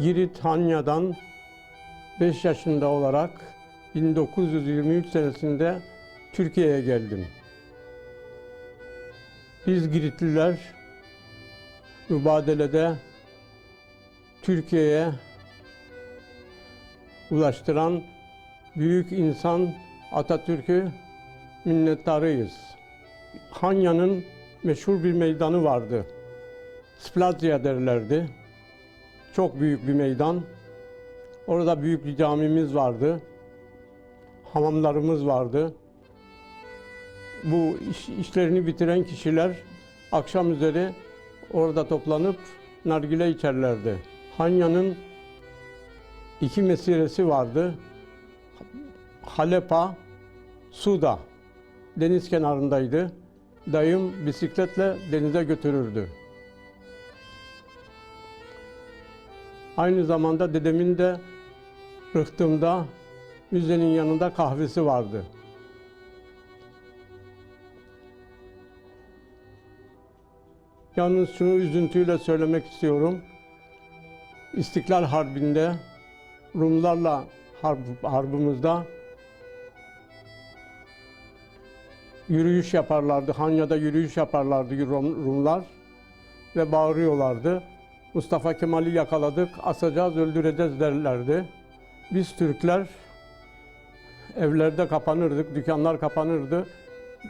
Girit Hanya'dan 5 yaşında olarak 1923 senesinde Türkiye'ye geldim. Biz Giritliler mübadelede Türkiye'ye ulaştıran büyük insan Atatürk'ü minnettarıyız. Hanya'nın meşhur bir meydanı vardı. Splazya derlerdi. Çok büyük bir meydan. Orada büyük bir camimiz vardı. Hamamlarımız vardı. Bu iş, işlerini bitiren kişiler akşam üzeri orada toplanıp nargile içerlerdi. Hanya'nın iki mesiresi vardı. Halepa, Suda deniz kenarındaydı. Dayım bisikletle denize götürürdü. Aynı zamanda dedemin de Rıhtım'da müzenin yanında kahvesi vardı. Yalnız şunu üzüntüyle söylemek istiyorum. İstiklal Harbi'nde Rumlarla harp, harbımızda yürüyüş yaparlardı. Hanya'da yürüyüş yaparlardı Rum- Rumlar ve bağırıyorlardı. Mustafa Kemal'i yakaladık, asacağız, öldüreceğiz derlerdi. Biz Türkler evlerde kapanırdık, dükkanlar kapanırdı.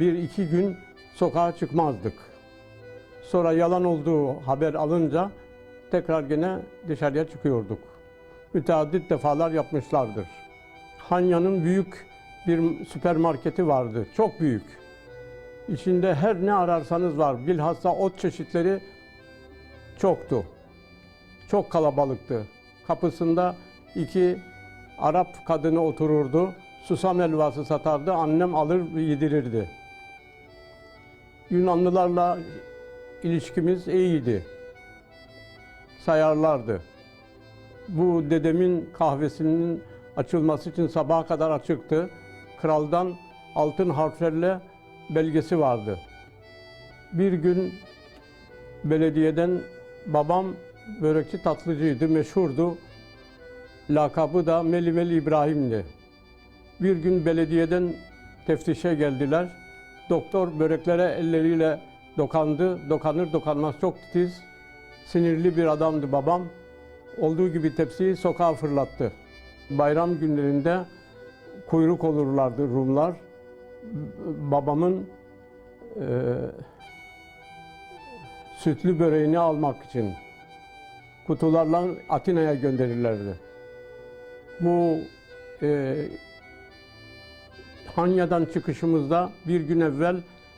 Bir iki gün sokağa çıkmazdık. Sonra yalan olduğu haber alınca tekrar gene dışarıya çıkıyorduk. Müteaddit defalar yapmışlardır. Hanya'nın büyük bir süpermarketi vardı. Çok büyük. İçinde her ne ararsanız var. Bilhassa ot çeşitleri çoktu. Çok kalabalıktı. Kapısında iki Arap kadını otururdu. Susam helvası satardı. Annem alır yedirirdi. Yunanlılarla ilişkimiz iyiydi. Sayarlardı. Bu dedemin kahvesinin açılması için sabaha kadar açıktı. Kraldan altın harflerle belgesi vardı. Bir gün belediyeden babam börekçi tatlıcıydı, meşhurdu. Lakabı da Meli Meli İbrahim'di. Bir gün belediyeden teftişe geldiler. Doktor böreklere elleriyle dokandı. Dokanır dokanmaz çok titiz, sinirli bir adamdı babam. Olduğu gibi tepsiyi sokağa fırlattı. Bayram günlerinde kuyruk olurlardı Rumlar. Babamın e, sütlü böreğini almak için kutularla Atina'ya gönderirlerdi. Bu e, Hanya'dan çıkışımızda bir gün evvel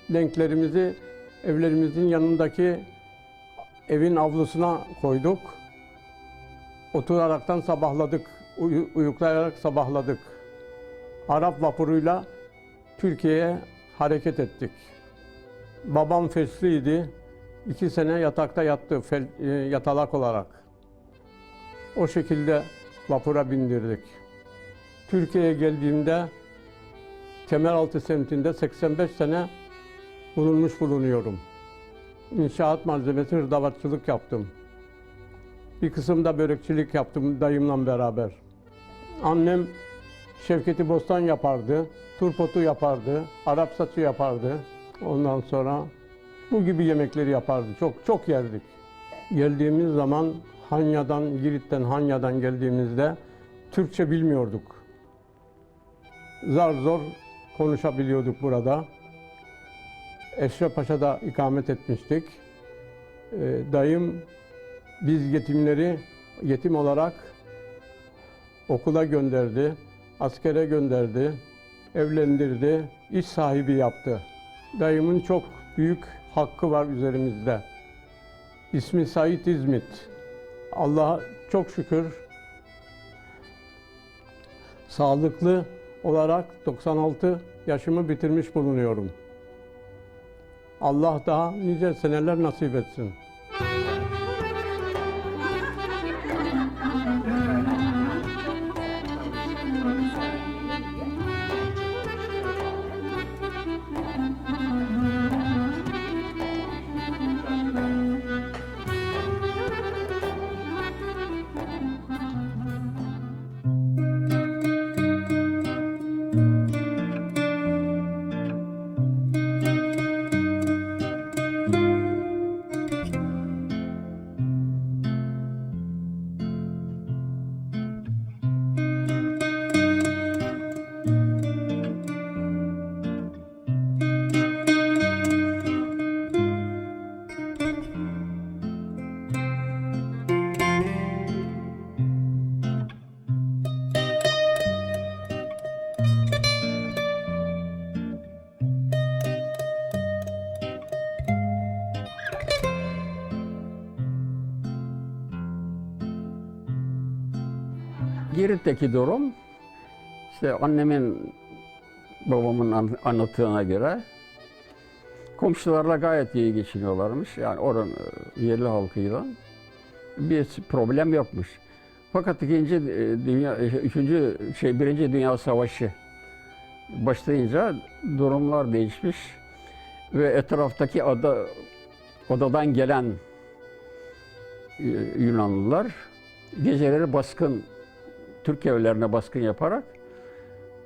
denklerimizi evlerimizin yanındaki evin avlusuna koyduk. Oturaraktan sabahladık, uyu- uyuklayarak sabahladık. Arap vapuruyla Türkiye'ye hareket ettik. Babam fesliydi. İki sene yatakta yattı fel- e, yatalak olarak. O şekilde vapura bindirdik. Türkiye'ye geldiğimde Kemeraltı semtinde 85 sene bulunmuş bulunuyorum. İnşaat malzemesi hırdavatçılık yaptım. Bir kısım da börekçilik yaptım dayımla beraber. Annem Şevketi Bostan yapardı, turpotu yapardı, Arap saçı yapardı. Ondan sonra bu gibi yemekleri yapardı. Çok çok yerdik. Geldiğimiz zaman Hanya'dan, Girit'ten Hanya'dan geldiğimizde Türkçe bilmiyorduk. Zar zor konuşabiliyorduk burada. Eşref Paşa'da ikamet etmiştik. Ee, dayım biz yetimleri yetim olarak okula gönderdi, askere gönderdi, evlendirdi, iş sahibi yaptı. Dayımın çok büyük hakkı var üzerimizde. İsmi Sait İzmit. Allah'a çok şükür sağlıklı olarak 96 yaşımı bitirmiş bulunuyorum. Allah daha nice seneler nasip etsin. Girit'teki durum işte annemin babamın an- anlattığına göre komşularla gayet iyi geçiniyorlarmış. Yani oranın e, yerli halkıyla bir problem yokmuş. Fakat ikinci e, dünya, e, üçüncü şey birinci dünya savaşı başlayınca durumlar değişmiş ve etraftaki ada odadan gelen Yunanlılar geceleri baskın Türk evlerine baskın yaparak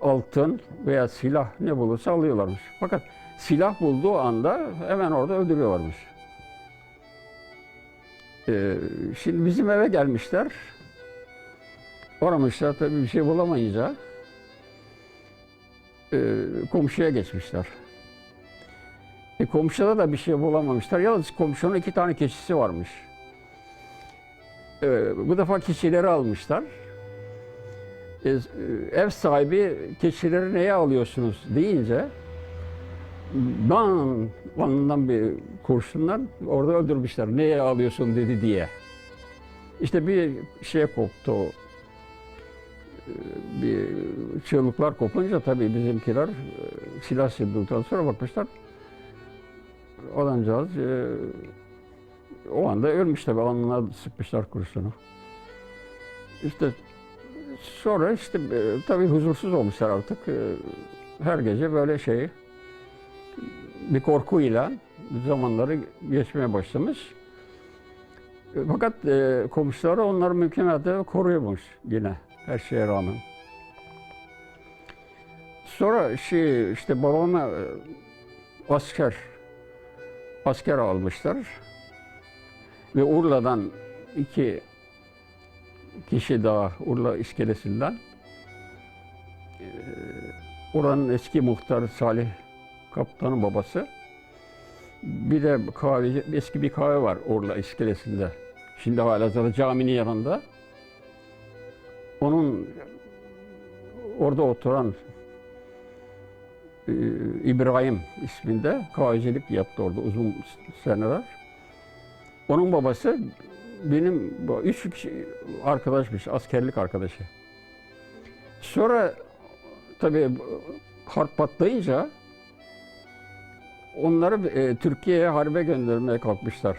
altın veya silah ne bulursa alıyorlarmış. Fakat silah bulduğu anda hemen orada öldürüyorlarmış. Ee, şimdi bizim eve gelmişler. Aramışlar tabii bir şey bulamayınca e, komşuya geçmişler. E, komşuda da bir şey bulamamışlar. Yalnız komşunun iki tane keçisi varmış. E, bu defa keçileri almışlar. E, ev sahibi keçileri neye alıyorsunuz deyince dan ondan bir kurşundan orada öldürmüşler. Neye alıyorsun dedi diye. İşte bir şey koptu. e, Bir çığlıklar kopunca tabii bizimkiler e, silah sıktıktan sonra bakmışlar. Adamcağız e, o anda ölmüş tabii. Alnına sıkmışlar kurşunu. İşte sonra işte e, tabii huzursuz olmuşlar artık. E, her gece böyle şey bir korkuyla zamanları geçmeye başlamış. E, Fakat komşuları onları mükemmel koruyormuş yine her şeye rağmen. Sonra şey işte babama asker asker almışlar ve Urla'dan iki kişi daha Urla iskelesinden oranın eski muhtarı Salih Kaptan'ın babası bir de kahveci, eski bir kahve var Urla iskelesinde. Şimdi hala caminin yanında. Onun orada oturan İbrahim isminde kahvecilik yaptı orada uzun seneler. Onun babası benim üç kişi arkadaşmış, askerlik arkadaşı. Sonra tabii harp patlayınca onları e, Türkiye'ye harbe göndermeye kalkmışlar.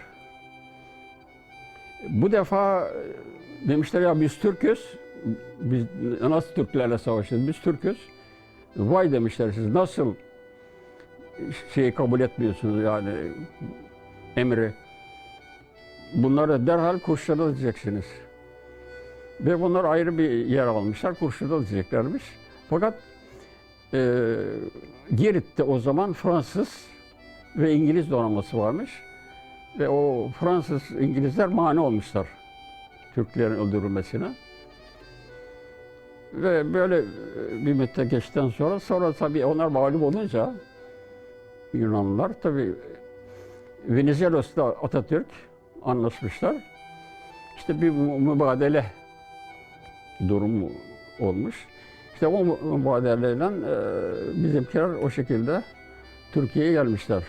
Bu defa e, demişler ya biz Türk'üz, biz nasıl Türklerle savaşırız, biz Türk'üz. Vay demişler siz nasıl şeyi kabul etmiyorsunuz yani emri. Bunları derhal kurşuna diyeceksiniz. Ve bunlar ayrı bir yer almışlar, kurşuna diyeceklermiş. Fakat e, Girit'te o zaman Fransız ve İngiliz donanması varmış. Ve o Fransız, İngilizler mani olmuşlar Türklerin öldürülmesine. Ve böyle e, bir müddet geçtikten sonra, sonra tabii onlar mağlup olunca Yunanlılar tabii Venizelos'ta Atatürk anlaşmışlar. İşte bir mü- mübadele durumu olmuş. İşte o mü- mübadeleyle e, bizimkiler o şekilde Türkiye'ye gelmişler.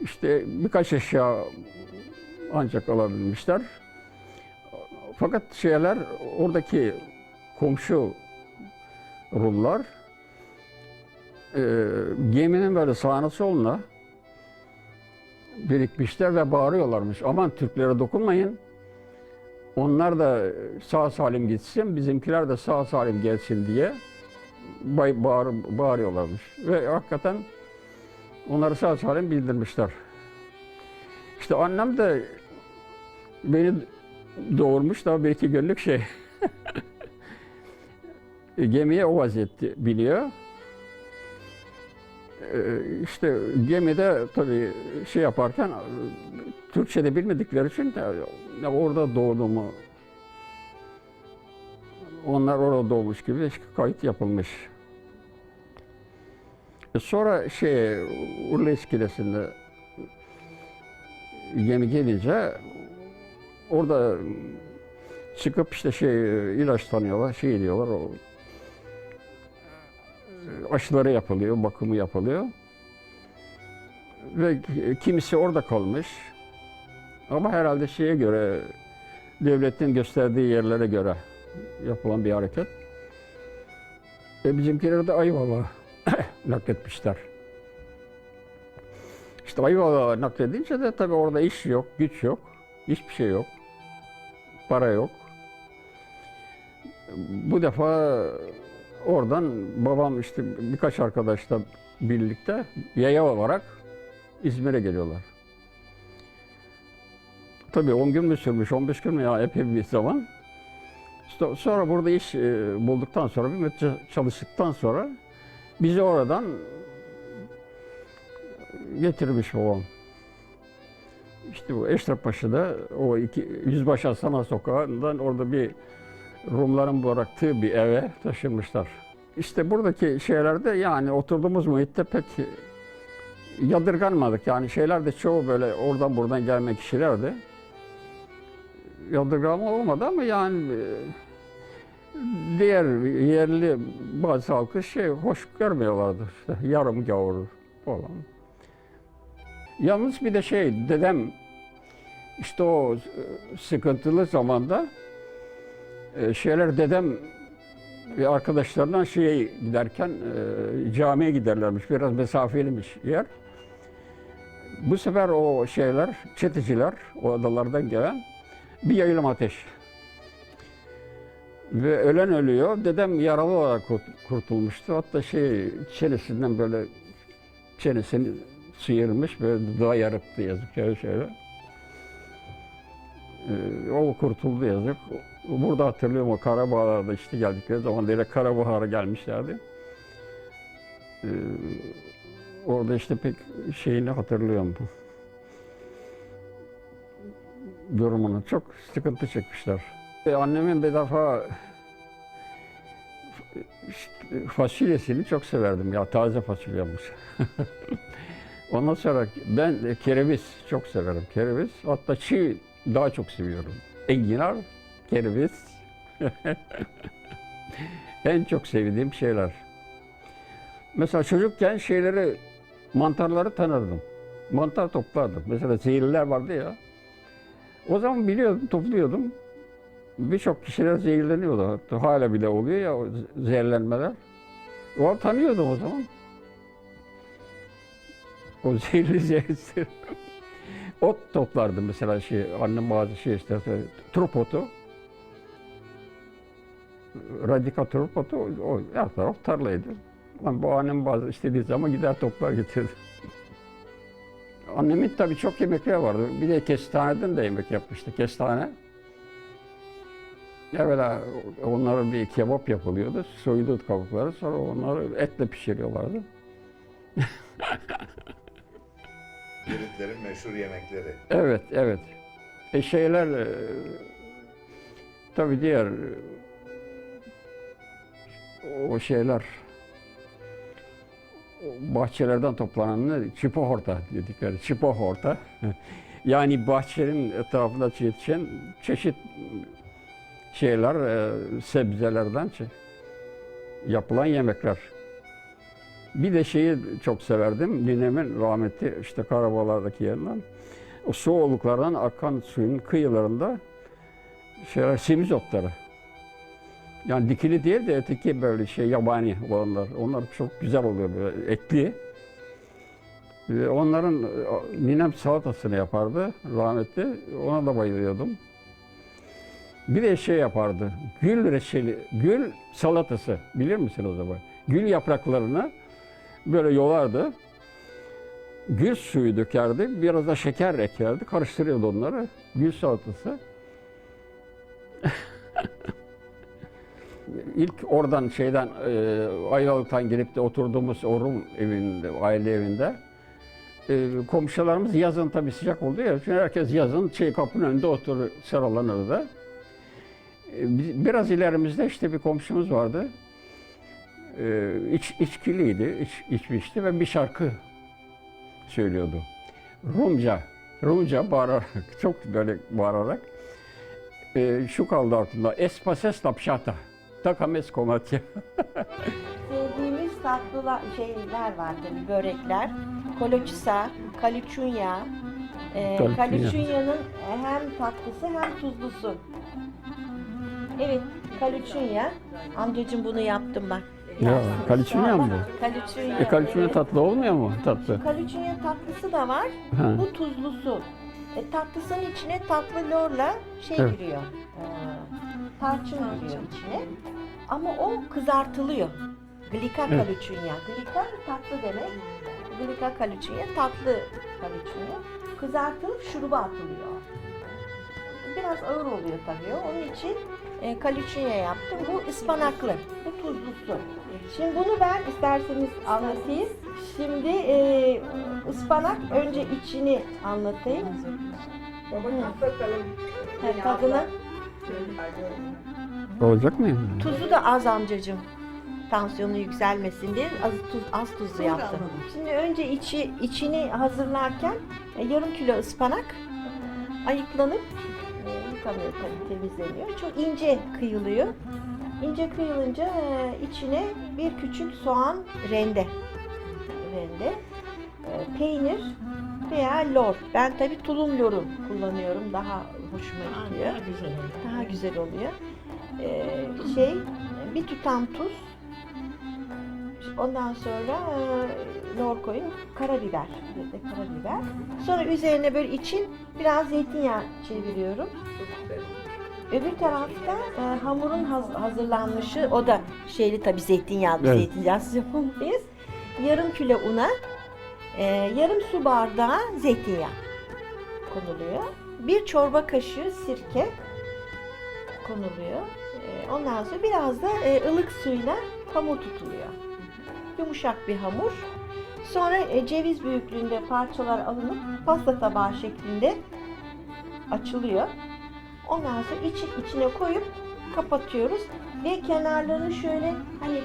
İşte birkaç eşya ancak alabilmişler. Fakat şeyler oradaki komşu Rumlar e, geminin böyle sağına soluna birikmişler ve bağırıyorlarmış. Aman Türklere dokunmayın. Onlar da sağ salim gitsin, bizimkiler de sağ salim gelsin diye bağır, bağırıyorlarmış. Ve hakikaten onları sağ salim bildirmişler. İşte annem de beni doğurmuş da bir iki günlük şey. Gemiye o vaziyette biliyor. Ee, işte gemide tabii şey yaparken Türkçe de bilmedikleri için de orada doğduğumu onlar orada doğmuş gibi kayıt yapılmış. E Sonra şey Urla iskelesinde gemi gelince orada çıkıp işte şey ilaç tanıyorlar, şey diyorlar o aşıları yapılıyor, bakımı yapılıyor. Ve kimisi orada kalmış. Ama herhalde şeye göre, devletin gösterdiği yerlere göre yapılan bir hareket. Ve bizimkiler de Ayvalık'a nakletmişler. İşte Ayvalık'a nakledince de tabii orada iş yok, güç yok, hiçbir şey yok, para yok. Bu defa oradan babam işte birkaç arkadaşla birlikte yaya olarak İzmir'e geliyorlar. Tabii 10 gün mü sürmüş, 15 gün mü ya epey bir zaman. İşte sonra burada iş e, bulduktan sonra, bir müddet çalıştıktan sonra bizi oradan getirmiş babam. İşte bu Eşrefpaşa'da o iki, Yüzbaşı Hasan Sokağı'ndan orada bir Rumların bıraktığı bir eve taşınmışlar. İşte buradaki şeylerde yani oturduğumuz muhitte pek yadırganmadık. Yani şeyler de çoğu böyle oradan buradan gelme kişilerdi. Yadırgama olmadı ama yani e, diğer yerli bazı halkı şey hoş görmüyorlardı. İşte yarım gavur falan. Yalnız bir de şey dedem işte o e, sıkıntılı zamanda e, şeyler dedem ve arkadaşlarından şeye giderken e, camiye giderlermiş. Biraz mesafeliymiş yer. Bu sefer o şeyler, çeteciler, o adalardan gelen bir yayılım ateş. Ve ölen ölüyor. Dedem yaralı olarak kurt- kurtulmuştu. Hatta şey çenesinden böyle çenesini sıyırmış, böyle dudağı yarıktı yazık şöyle şöyle. Ee, o kurtuldu yazık. Burada hatırlıyorum o Karabağlar'da işte geldikleri zaman direkt Karabahar'a gelmişlerdi. Ee, orada işte pek şeyini hatırlıyorum. Durumunu çok sıkıntı çekmişler. Ee, annemin bir defa fasulyesini çok severdim ya taze fasulyeymiş. Ondan sonra ben kereviz çok severim. Kereviz hatta çiğ daha çok seviyorum. Enginar, kereviz. en çok sevdiğim şeyler. Mesela çocukken şeyleri, mantarları tanırdım. Mantar toplardım. Mesela zehirliler vardı ya. O zaman biliyordum, topluyordum. Birçok kişiler zehirleniyordu. Hatta hala bile oluyor ya zehirlenmeler. O tanıyordum o zaman. O zehirli zehirsiz. Ot toplardım mesela şey, annem bazı şey işte, turp otu. Radika turp otu, o, o her taraf tarlaydı. Ben bu annem bazı istediği zaman gider toplar getirdi. Annemin tabii çok yemekleri vardı. Bir de kestaneden de yemek yapmıştı, kestane. Evvela onlara bir kebap yapılıyordu. Soyuldu kabukları, sonra onları etle pişiriyorlardı. Giritlerin meşhur yemekleri. Evet, evet. E şeyler, e, tabii diğer o şeyler, bahçelerden toplanan? Çipohorta dedikleri, çipohorta. yani bahçenin etrafında yetişen çeşit şeyler, e, sebzelerden yapılan yemekler. Bir de şeyi çok severdim. Ninemin rahmetli işte Karabağlar'daki yerinden. O soğukluklardan akan suyun kıyılarında şeyler simiz otları. Yani dikili değil de öteki böyle şey yabani olanlar. Onlar çok güzel oluyor böyle etli. Ve onların ninem salatasını yapardı rahmetli. Ona da bayılıyordum. Bir de şey yapardı. Gül reçeli, gül salatası. Bilir misin o zaman? Gül yapraklarını böyle yolardı. Gül suyu dökerdi. Biraz da şeker ekerdi. Karıştırıyordu onları. Gül salatası. İlk oradan şeyden e, Ayvalık'tan girip de oturduğumuz o Rum evinde, aile evinde e, komşularımız yazın tabii sıcak oldu ya. Çünkü herkes yazın şey kapının önünde oturur, sıralanırdı. E, biraz ilerimizde işte bir komşumuz vardı. E, iç, içkiliydi, iç, içmişti ve bir şarkı söylüyordu. Rumca, Rumca bağırarak, çok böyle bağırarak. E, şu kaldı aklımda. Espases lapşata. Takames komatya. Sevdiğimiz tatlılar, şeyler vardır, börekler. Koloçisa, kaliçunya. Ee, Kaliçunya. kaliçunyanın hem tatlısı hem tuzlusu. Evet, kalüçünya. Amcacığım bunu yaptım bak. Ya, Yersiniz. kalüçünya mı Bak, Kalüçünya. E kalçuğun tatlı olmuyor mu? Tatlı. Kalüçünya tatlısı da var. Ha. Bu tuzlusu. E, tatlısının içine tatlı lorla şey Evet. giriyor. E, tarçın giriyor içine. Ama o kızartılıyor. Glika Evet. kalüçünya. Glika tatlı demek. Glika kalüçünya tatlı kalüçünya. Kızartılıp şuruba atılıyor. Biraz ağır oluyor tabii. Onun için e, kalüçünya yaptım. Bu ıspanaklı. Bu tuzlusu. Şimdi bunu ben isterseniz anlatayım. Şimdi e, ıspanak önce içini anlatayım. Ha, tadını. Olacak mı? Tuzu da az amcacığım. Tansiyonu yükselmesin diye az tuz az tuzlu yaptım. Şimdi önce içi içini hazırlarken e, yarım kilo ıspanak ayıklanıp e, yıkanıyor tabii temizleniyor. Çok ince kıyılıyor. İnce kıyılınca e, içine bir küçük soğan rende rende e, peynir veya lor. Ben tabii tulum loru kullanıyorum. Daha hoşuma gidiyor. Daha güzel oluyor. Ee, şey bir tutam tuz ondan sonra e, lor koyun karabiber bir de karabiber sonra üzerine böyle için biraz zeytinyağı çeviriyorum öbür tarafta e, hamurun haz- hazırlanmışı o da şeyli tabi zeytinyağlı Evet. zeytinyağsız yapamayız yarım kilo una e, yarım su bardağı zeytinyağı konuluyor bir çorba kaşığı sirke konuluyor. Ee, Ondan sonra biraz da e, ılık suyla hamur tutuluyor. Yumuşak bir hamur. Sonra e, ceviz büyüklüğünde parçalar alınıp pasta tabağı şeklinde açılıyor. Ondan sonra içi, içine koyup kapatıyoruz ve kenarlarını şöyle hani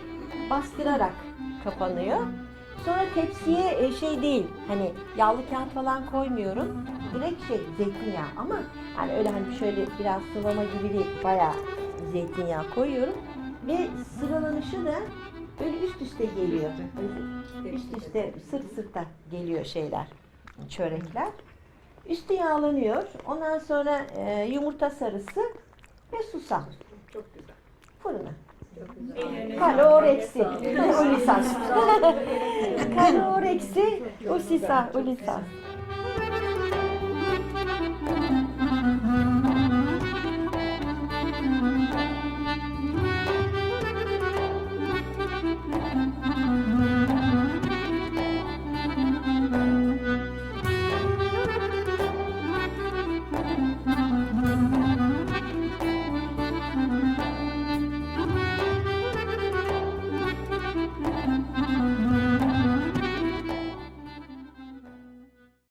bastırarak kapanıyor. Sonra tepsiye e, şey değil hani yağlı kağıt falan koymuyorum. Direkt şey zeytinyağı ama yani öyle hani şöyle biraz sıvama gibi değil bayağı zeytinyağı koyuyorum. Ve sıralanışı da böyle üst üste geliyor. Hani Üst üste sırt sırta geliyor şeyler, çörekler. Üstü yağlanıyor. Ondan sonra e, yumurta sarısı ve susam. Çok güzel. Fırına. Kaloreksi. Ulisas. Kaloreksi. Usisa. Ulisas.